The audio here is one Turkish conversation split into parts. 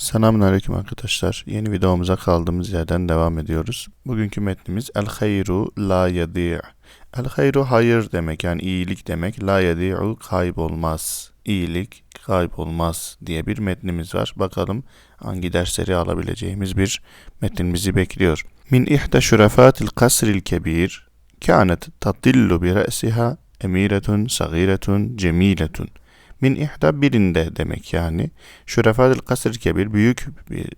Selamünaleyküm arkadaşlar. Yeni videomuza kaldığımız yerden devam ediyoruz. Bugünkü metnimiz El hayru la yadi'. El hayru hayır demek yani iyilik demek. La yadi'u kaybolmaz. İyilik kaybolmaz diye bir metnimiz var. Bakalım hangi dersleri alabileceğimiz bir metnimizi bekliyor. Min ihda şurafatil kasril kebir kânet tatillu bi re'siha emiretun sagiretun cemiletun min ihda birinde demek yani. Şurefadil kasr kebir büyük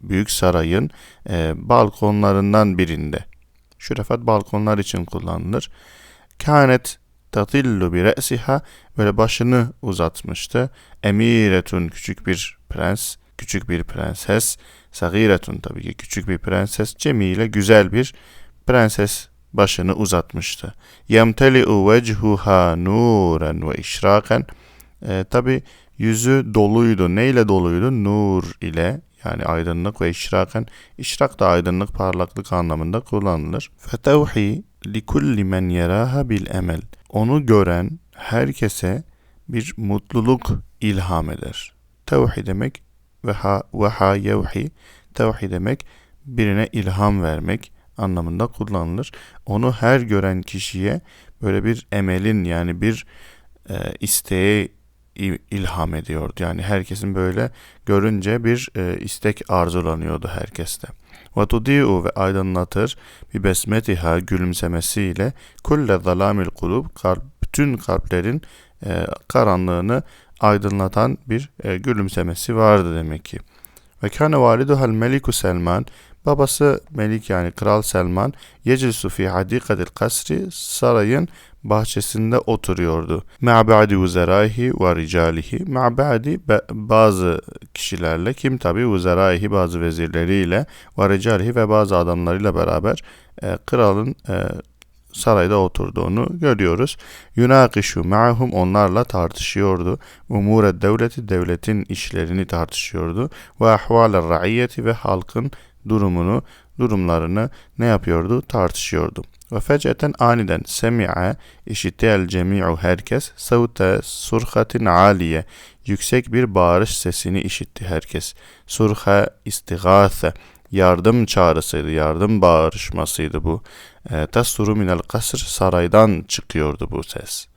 büyük sarayın e, balkonlarından birinde. Şurefat balkonlar için kullanılır. Kânet tatillu bi re'siha böyle başını uzatmıştı. Emiretun küçük bir prens, küçük bir prenses. Sagiretun tabii ki küçük bir prenses. Cemile güzel bir prenses başını uzatmıştı. Yemteli'u vechuha nuran ve işraken e, Tabi yüzü doluydu. Neyle doluydu? Nur ile yani aydınlık ve işraken. İşrak da aydınlık, parlaklık anlamında kullanılır. Fetevhi likulli men yeraha bil emel. Onu gören herkese bir mutluluk ilham eder. Tevhi demek ve ha ve ha yevhi. Tevhi demek birine ilham vermek anlamında kullanılır. Onu her gören kişiye böyle bir emelin yani bir e, isteğe ilham ediyordu. Yani herkesin böyle görünce bir e, istek arzulanıyordu herkeste. Ve ve aydınlatır bir besmetiha gülümsemesiyle kulle zalamil kulub kalp, bütün kalplerin e, karanlığını aydınlatan bir e, gülümsemesi vardı demek ki. Ve kâne validuhal meliku Selman babası Melik yani Kral Selman yeclisu fi hadikatil kasri sarayın bahçesinde oturuyordu. Ma'ba'di uzeraihi ve ricalihi. Ma'ba'di bazı kişilerle kim tabi uzeraihi bazı vezirleriyle ve ricalihi ve bazı adamlarıyla beraber e, kralın e, sarayda oturduğunu görüyoruz. Yunakişu ma'hum onlarla tartışıyordu. Umure devleti devletin işlerini tartışıyordu. Ve ahvaler raiyeti ve halkın durumunu, durumlarını ne yapıyordu? Tartışıyordu. Ve feceten aniden semi'a işitti el cemi'u herkes savte surhatin aliye yüksek bir bağırış sesini işitti herkes. Surha istigâse yardım çağrısıydı, yardım bağırışmasıydı bu. E, Tasuru minel kasr saraydan çıkıyordu bu ses.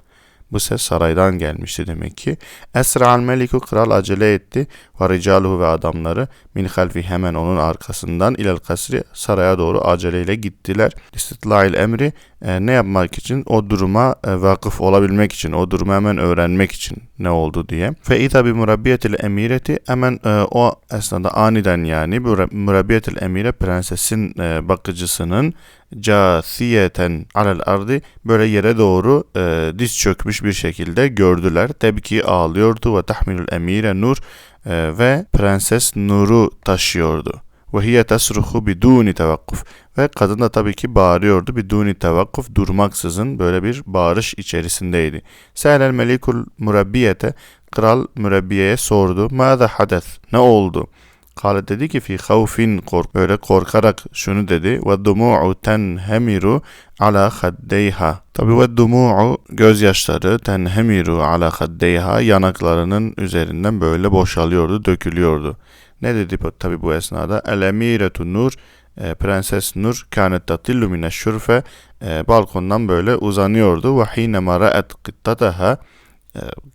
Bu ses saraydan gelmişti demek ki. Esra'al meliku kral acele etti. Ve ricaluhu ve adamları min halfi hemen onun arkasından ilel kasri saraya doğru aceleyle gittiler. İstitlail emri e, ne yapmak için? O duruma e, vakıf olabilmek için, o durumu hemen öğrenmek için ne oldu diye. Fe ita bi murabbiyetil emireti hemen e, o esnada aniden yani murabbiyetil emire prensesin e, bakıcısının casiyeten alel ardi böyle yere doğru e, diz çökmüş bir şekilde gördüler. Tabii ki ağlıyordu ve tahmilül emire nur e, ve prenses Nur'u taşıyordu. Ve hiye tasruhu biduni tevakkuf. Ve kadın da tabii ki bağırıyordu biduni tevakkuf durmaksızın böyle bir bağırış içerisindeydi. Se'lel melikul murabbiyete kral mürebbiyeye sordu. Mâze hades ne oldu? Kale dedi ki fi havfin kork böyle korkarak şunu dedi ve dumu'u tenhemiru ala haddeyha. Tabi ve dumu'u gözyaşları tenhemiru ala haddeyha yanaklarının üzerinden böyle boşalıyordu, dökülüyordu. Ne dedi tabi bu esnada? El emiretu nur e, Prenses Nur kânet tatillu mine şürfe e, balkondan böyle uzanıyordu. Ve hîne mara'et kıttataha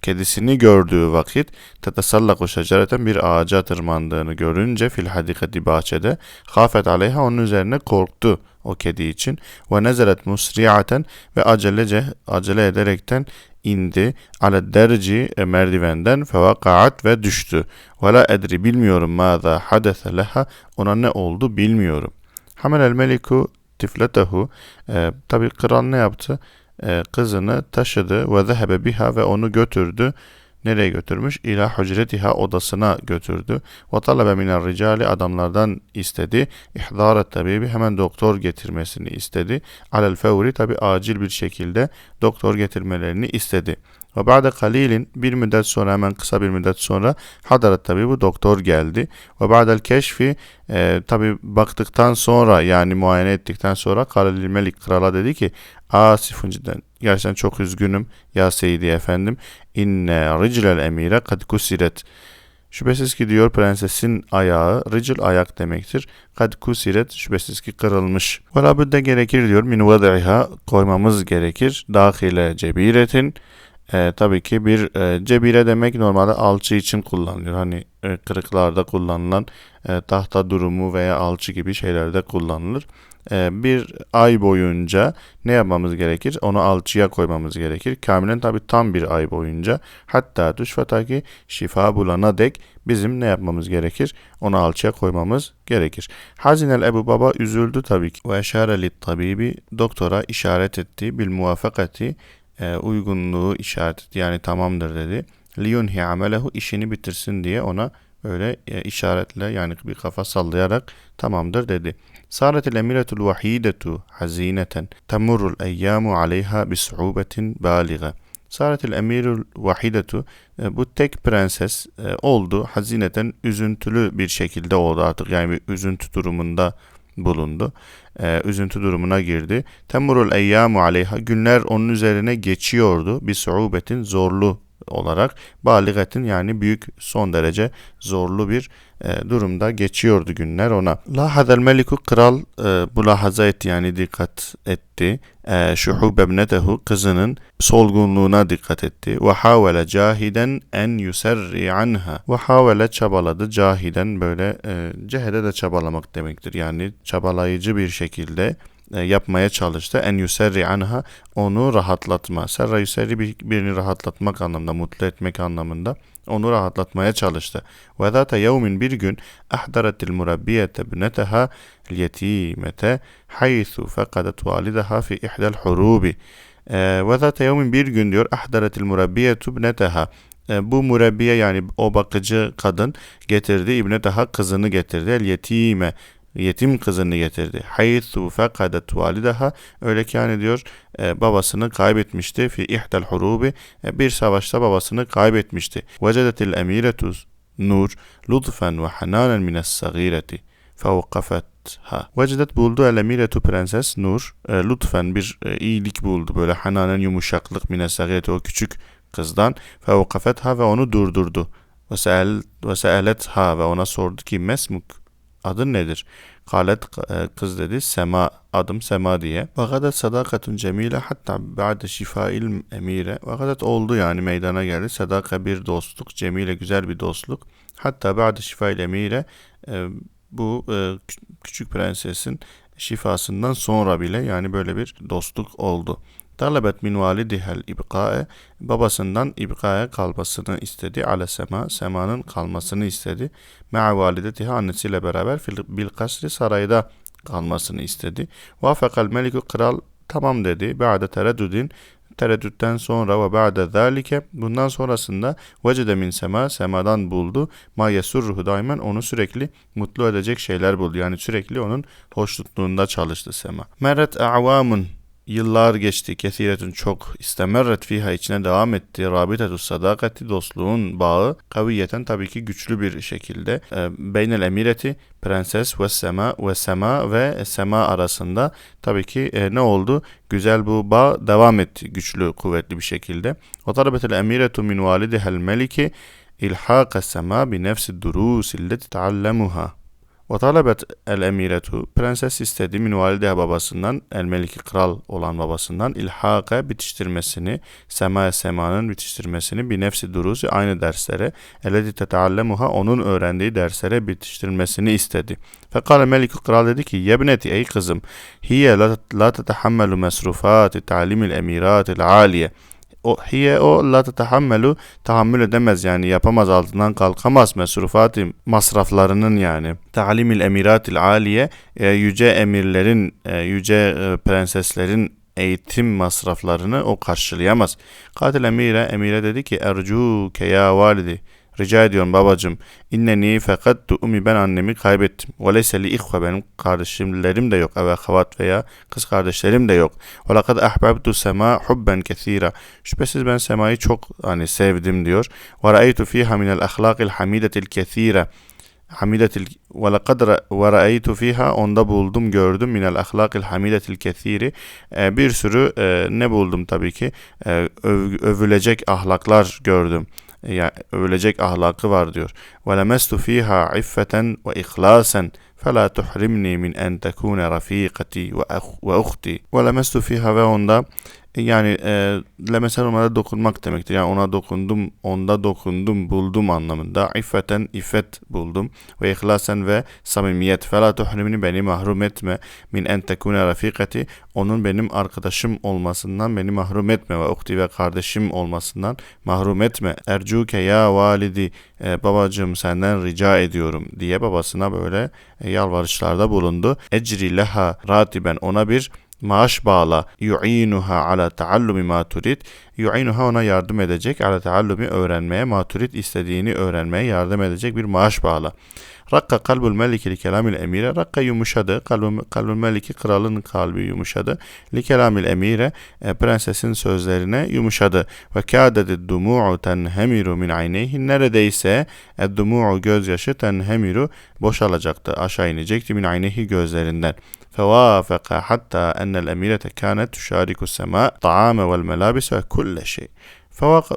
kedisini gördüğü vakit tetesallaku şecereten bir ağaca tırmandığını görünce fil hadikati bahçede hafet aleyha onun üzerine korktu o kedi için. Ve nezelet musri'aten ve acelece acele ederekten indi. Ale derci e, merdivenden fevakaat ve düştü. Ve edri bilmiyorum maza hadese leha ona ne oldu bilmiyorum. Hamel el meliku tifletehu. E, tabi kral ne yaptı e, kızını taşıdı ve zehebe biha ve onu götürdü. Nereye götürmüş? İla hücretiha odasına götürdü. Ve talabe minel ricali adamlardan istedi. İhdaret tabibi hemen doktor getirmesini istedi. Alel fevri tabi acil bir şekilde doktor getirmelerini istedi. Ve ba'de kalilin bir müddet sonra hemen kısa bir müddet sonra hadaret tabi bu doktor geldi. Ve ba'del keşfi e, tabi baktıktan sonra yani muayene ettikten sonra Kalil Melik krala dedi ki Asifun cidden gerçekten çok üzgünüm ya Seydi efendim inne riclel emire kad kusiret Şüphesiz ki diyor prensesin ayağı, ricil ayak demektir. Kad kusiret şüphesiz ki kırılmış. Ve labudde gerekir diyor min vad'iha koymamız gerekir. Dahile cebiretin e, tabii ki bir e, cebire demek normalde alçı için kullanılıyor. Hani e, kırıklarda kullanılan e, tahta durumu veya alçı gibi şeylerde kullanılır. E, bir ay boyunca ne yapmamız gerekir? Onu alçıya koymamız gerekir. Kamilen tabii tam bir ay boyunca hatta düşfataki şifa bulana dek bizim ne yapmamız gerekir? Onu alçıya koymamız gerekir. Hazinel Ebu Baba üzüldü tabii ki. Ve eşare tabibi doktora işaret etti bil muvafakati e, uygunluğu işaret. Yani tamamdır dedi. Liyunhi amelehu işini bitirsin diye ona böyle e, işaretle yani bir kafa sallayarak tamamdır dedi. Saretil emiretul vahidetu hazineten temurul eyyamu aleyha bisu'ubetin baliga. Saretil emirul vahidetu e, bu tek prenses oldu hazineten üzüntülü bir şekilde oldu artık yani bir üzüntü durumunda bulundu. Ee, üzüntü durumuna girdi. Temurul eyyamu aleyha günler onun üzerine geçiyordu. Bir suubetin zorlu olarak baligatin yani büyük son derece zorlu bir e, durumda geçiyordu günler ona. La hadel meliku kral e, mulahaza etti yani dikkat etti. E, şuhube ibnetehu kızının solgunluğuna dikkat etti. Ve havele cahiden en yuserri anha. Ve havele çabaladı cahiden böyle e, cehede de çabalamak demektir. Yani çabalayıcı bir şekilde yapmaya çalıştı. En yuserri anha onu rahatlatma. Serra yuserri bir, birini rahatlatmak anlamında, mutlu etmek anlamında onu rahatlatmaya çalıştı. Ve zate yevmin bir gün ahdaretil murabbiyete bneteha yetimete haythu fekadet valideha fi ihdel hurubi. E, ve zate yevmin bir gün diyor ahdaretil murabbiyetu bneteha e, bu murabbiye yani o bakıcı kadın getirdi İbne daha kızını getirdi el yetime yetim kızını getirdi. Haythu fekadet validaha öyle ki yani diyor e, babasını kaybetmişti fi ihdel hurubi e, bir savaşta babasını kaybetmişti. Vecedetil emiretu nur lütfen ve hananen mines sagireti fevkafetha. Vecedet buldu el emiretu prenses Nur e, lütfen bir e, iyilik buldu böyle hananen yumuşaklık mines sagireti o küçük kızdan fevkafetha ve onu durdurdu. Ve seelet ha ve ona sordu ki mesmuk adın nedir? Kalet e, kız dedi Sema adım Sema diye. Ve sadakatun cemile hatta ba'de şifail emire. Ve oldu yani meydana geldi. Sadaka bir dostluk. Cemile güzel bir dostluk. Hatta ba'de şifail emire e, bu e, küçük prensesin şifasından sonra bile yani böyle bir dostluk oldu. Talebet min validihel ibqa'e babasından ibqa'ya kalmasını istedi. Ale sema semanın kalmasını istedi. Ma'a validetiha annesiyle beraber bil kasri sarayda kalmasını istedi. Vafakal meliku kral tamam dedi. Ba'de tereddüdin tereddütten sonra ve ba'de zalike bundan sonrasında vecede min sema semadan buldu. Ma yesurruhu daimen onu sürekli mutlu edecek şeyler buldu. Yani sürekli onun hoşnutluğunda çalıştı sema. Meret a'vamun Yıllar geçti. Kesiretün çok istemerret fiha içine devam etti. Rabitetu sadakati dostluğun bağı kaviyeten tabii ki güçlü bir şekilde e, beynel emireti prenses ve sema ve sema ve sema arasında tabii ki e, ne oldu? Güzel bu bağ devam etti güçlü kuvvetli bir şekilde. O tarabetel emiretu min validihel meliki ilhaka sema bi nefsi durusi illeti taallemuha. Ve talebet el emiretu prenses istedi min babasından el meliki kral olan babasından ilhaka bitiştirmesini sema semanın bitiştirmesini bir nefsi durusi aynı derslere eledi teteallemuha onun öğrendiği derslere bitiştirmesini istedi. Fekale meliki kral dedi ki yebneti ey kızım hiye la tetehammelu mesrufati ta'limil emiratil aliye hiye o la tehammelu tahammül edemez yani yapamaz altından kalkamaz mesrufati masraflarının yani ta'limil emiratil aliye e, yüce emirlerin e, yüce e, prenseslerin eğitim masraflarını o karşılayamaz. Katil emire emire dedi ki ercu ke ya validi Rica ediyorum babacım. İnneni fekattu umi ben annemi kaybettim. Ve leyse li ihve benim kardeşlerim de yok. Eve havat veya kız kardeşlerim de yok. Ve lekad ahbabtu sema hubben kethira. Şüphesiz ben semayı çok hani sevdim diyor. Ve ra'aytu fiha minel ahlakil hamidetil kethira hamidetil ve lekad ve ra'aytu fiha onda buldum gördüm minel ahlakil hamidetil kethiri e, bir sürü e, ne buldum tabii ki e, öv, övülecek ahlaklar gördüm yani övülecek ahlakı var diyor. وَلَمَسْتُ ف۪يهَا عِفَّةً وَإِخْلَاسًا فَلَا تُحْرِمْنِي مِنْ أَنْ تَكُونَ رَف۪يقَتِي وَأُخْتِي وَلَمَسْتُ ف۪يهَا ve onda yani e, lemesel olmada dokunmak demektir. Yani ona dokundum, onda dokundum, buldum anlamında. İffeten, iffet buldum. Ve ihlasen ve samimiyet. Fela tuhrimini beni mahrum etme. Min en tekune rafikati. Onun benim arkadaşım olmasından beni mahrum etme. Ve ukti ve kardeşim olmasından mahrum etme. Ercuke ya validi. E, babacığım senden rica ediyorum diye babasına böyle e, yalvarışlarda bulundu. Ecri leha ratiben ona bir maaş bağla yu'inuha ala taallumi ma turid yu'inuha ona yardım edecek ala taallumi öğrenmeye ma turid istediğini öğrenmeye yardım edecek bir maaş bağla. Rakka kalbul meliki li kelamil emire. Rakka yumuşadı. Kalbul, kalbul meliki kralın kalbi yumuşadı. Li kelamil emire e, prensesin sözlerine yumuşadı. Ve kâdedi dumu'u tenhemiru min ayneyhi. Neredeyse e, dumu'u gözyaşı tenhemiru boşalacaktı. Aşağı inecekti min ayneyhi gözlerinden. فوافق حتى أن الأميرة كانت تشارك السماء طعام والملابس وكل شيء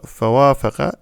فوافق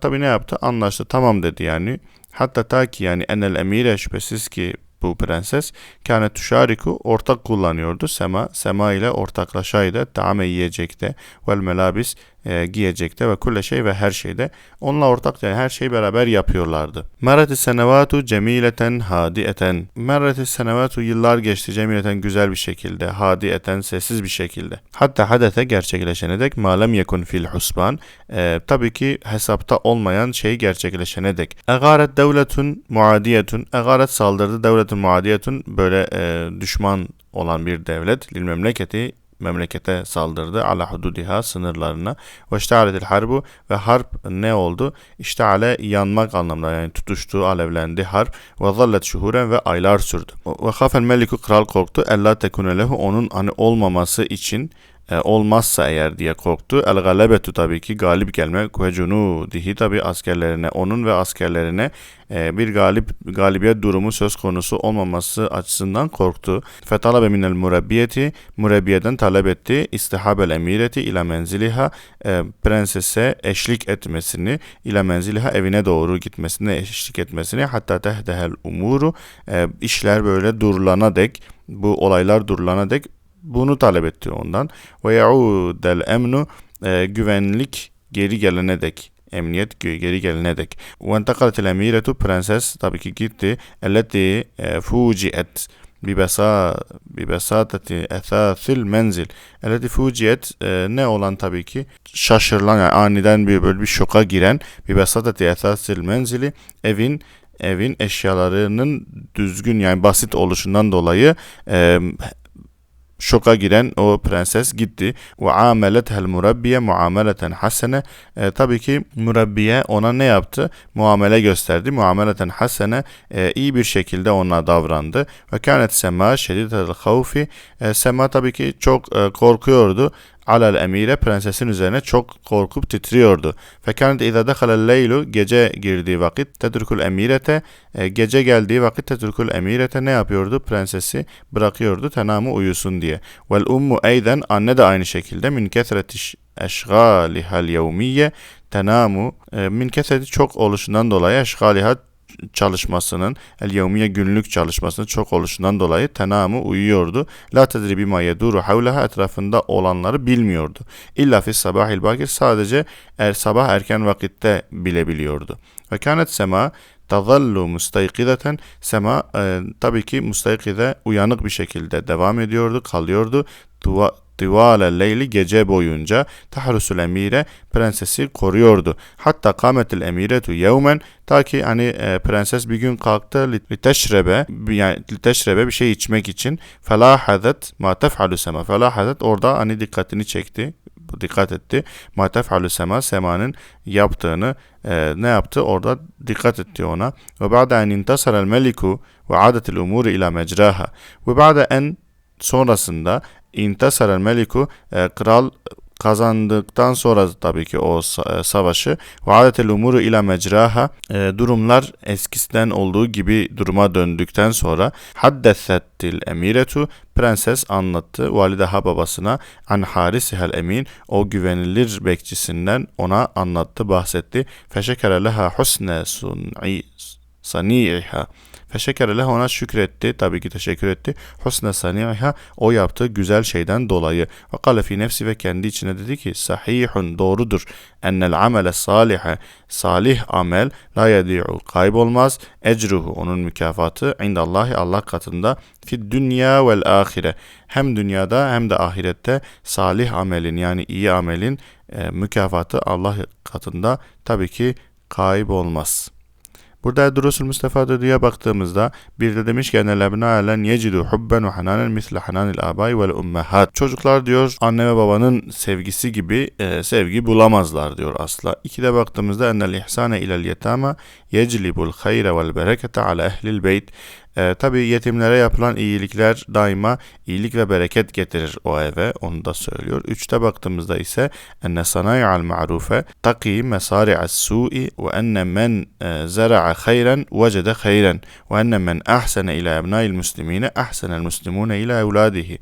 tabi ne yaptı? Anlaştı. Tamam dedi yani. Hatta ta ki yani enel emire şüphesiz ki bu prenses kâne tuşariku ortak kullanıyordu. Sema, sema ile ortaklaşaydı. Taame yiyecekte vel melabis e, giyecekte ve kulle şey ve her şeyde. Onunla ortak yani her şeyi beraber yapıyorlardı. Mereti senevatu cemileten hadieten. Mereti senevatu yıllar geçti cemileten güzel bir şekilde, hadieten sessiz bir şekilde. Hatta hadete gerçekleşene dek malem yekun fil husban. E, tabii ki hesapta olmayan şey gerçekleşene dek. Egaret devletun muadiyetun. Egaret saldırdı devletun muadiyetun böyle e, düşman olan bir devlet lil memleketi memlekete saldırdı. Ala hududiha sınırlarına. Ve iştealetil harbu ve harp ne oldu? İşteale yanmak anlamında yani tutuştu, alevlendi harp. Ve zallet şuhuren ve aylar sürdü. Ve khafel meliku kral korktu. Ella tekune lehu onun hani olmaması için e, olmazsa eğer diye korktu. El galebetu tabii ki galip gelmek ve dihi tabi askerlerine onun ve askerlerine e, bir galip galibiyet durumu söz konusu olmaması açısından korktu. Fetalabe minel murabbiyeti murabbiyeden talep etti. İstihabel emireti ila menziliha e, prensese eşlik etmesini ila menziliha evine doğru gitmesine eşlik etmesini hatta tehdehel umuru e, işler böyle durulana dek bu olaylar durulana dek bunu talep etti ondan. Ve yaudel emnu güvenlik geri gelene dek emniyet geri gelene dek. Ve entakalet emiretu prenses tabii ki gitti. Elleti fuciet bibesa bibesatati ethasil menzil. Elleti fuciet e, ne olan tabii ki şaşırılan yani aniden bir böyle bir şoka giren bibesatati ethasil menzili evin evin eşyalarının düzgün yani basit oluşundan dolayı e, şoka giren o prenses gitti. Ve amelethel murabbiye muameleten hasene. E, tabii ki murabbiye ona ne yaptı? Muamele gösterdi. Muameleten hasene e, iyi bir şekilde ona davrandı. Ve kânet sema şedidetel havfi. E, sema tabii ki çok e, korkuyordu alel emire prensesin üzerine çok korkup titriyordu. Fekanet izâ dehalel leylu gece girdiği vakit tedrükül emirete e, gece geldiği vakit tedrükül emirete ne yapıyordu? Prensesi bırakıyordu tenamı uyusun diye. Vel ummu eyden anne de aynı şekilde min kesretiş eşgalihal yevmiye tenamu e, min kesreti çok oluşundan dolayı eşgaliha çalışmasının el yevmiye günlük çalışmasının çok oluşundan dolayı tenamı uyuyordu. La tedri bima yeduru havleha etrafında olanları bilmiyordu. İlla fi sabahil bakir sadece er sabah erken vakitte bilebiliyordu. Ve kânet sema tazallu mustaykideten sema e, tabii ki mustaykide uyanık bir şekilde devam ediyordu, kalıyordu. Tivale leyli gece boyunca tahrusul emire prensesi koruyordu. Hatta kametil emiretu yevmen ta ki hani e, prenses bir gün kalktı liteşrebe yani liteşrebe bir şey içmek için felahadet ma tef'alu sema felahadet orada hani dikkatini çekti dikkat etti. Ma tef'alu sema semanın yaptığını e, ne yaptı? Orada dikkat etti ona. Ve ba'de en intasara el meliku ve adetil umuri ila mecraha. Ve ba'de en sonrasında İntasar el meliku e, kral kazandıktan sonra tabii ki o e, savaşı ve adetel umuru ila mecraha e, durumlar eskisinden olduğu gibi duruma döndükten sonra haddesettil emiretu prenses anlattı. Valideha babasına an harisihel emin o güvenilir bekçisinden ona anlattı bahsetti. Feşekere leha husne sun'i sani'iha Feşekere leha ona şükretti. Tabii ki teşekkür etti. Husne sani'iha o yaptığı güzel şeyden dolayı. Ve kale fi nefsi ve kendi içine dedi ki sahihun doğrudur. Ennel amele salihe salih amel la yedi'u kaybolmaz. Ecruhu onun mükafatı indallahi Allah katında fi dünya vel ahire. Hem dünyada hem de ahirette salih amelin yani iyi amelin e, mükafatı Allah katında tabii ki kaybolmaz. Burada Durusul Mustafa diye baktığımızda bir de demiş ki enel ebnâlen yecidu hubben ve hananen misle hananil abai vel ummehat. Çocuklar diyor anne ve babanın sevgisi gibi e, sevgi bulamazlar diyor asla. İkide baktığımızda enel ihsane ilel yetama yeclibul hayre vel berekete ala ehlil beyt. E, Tabi yetimlere yapılan iyilikler daima iyilik ve bereket getirir o eve. Onu da söylüyor. Üçte baktığımızda ise enne sanayi'al ma'rufe taki mesari'as su'i ve enne men e, zera'a hayren vecede hayren ve enne men ahsene ila ebna'il muslimine ahsenel muslimune ila evladihi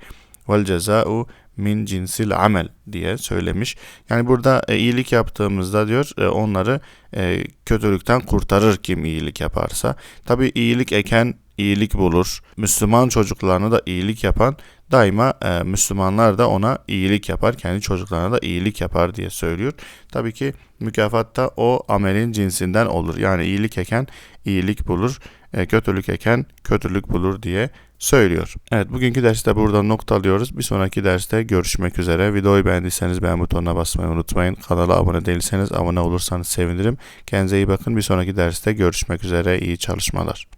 vel ceza'u min cinsil amel diye söylemiş. Yani burada e, iyilik yaptığımızda diyor e, onları e, kötülükten kurtarır kim iyilik yaparsa. Tabi iyilik eken iyilik bulur. Müslüman çocuklarına da iyilik yapan daima e, Müslümanlar da ona iyilik yapar. Kendi çocuklarına da iyilik yapar diye söylüyor. Tabii ki mükafat da o amelin cinsinden olur. Yani iyilik eken iyilik bulur. E, kötülük eken kötülük bulur diye söylüyor. Evet bugünkü derste buradan noktalıyoruz. Bir sonraki derste görüşmek üzere. Videoyu beğendiyseniz beğen butonuna basmayı unutmayın. Kanala abone değilseniz abone olursanız sevinirim. Kendinize iyi bakın. Bir sonraki derste görüşmek üzere. İyi çalışmalar.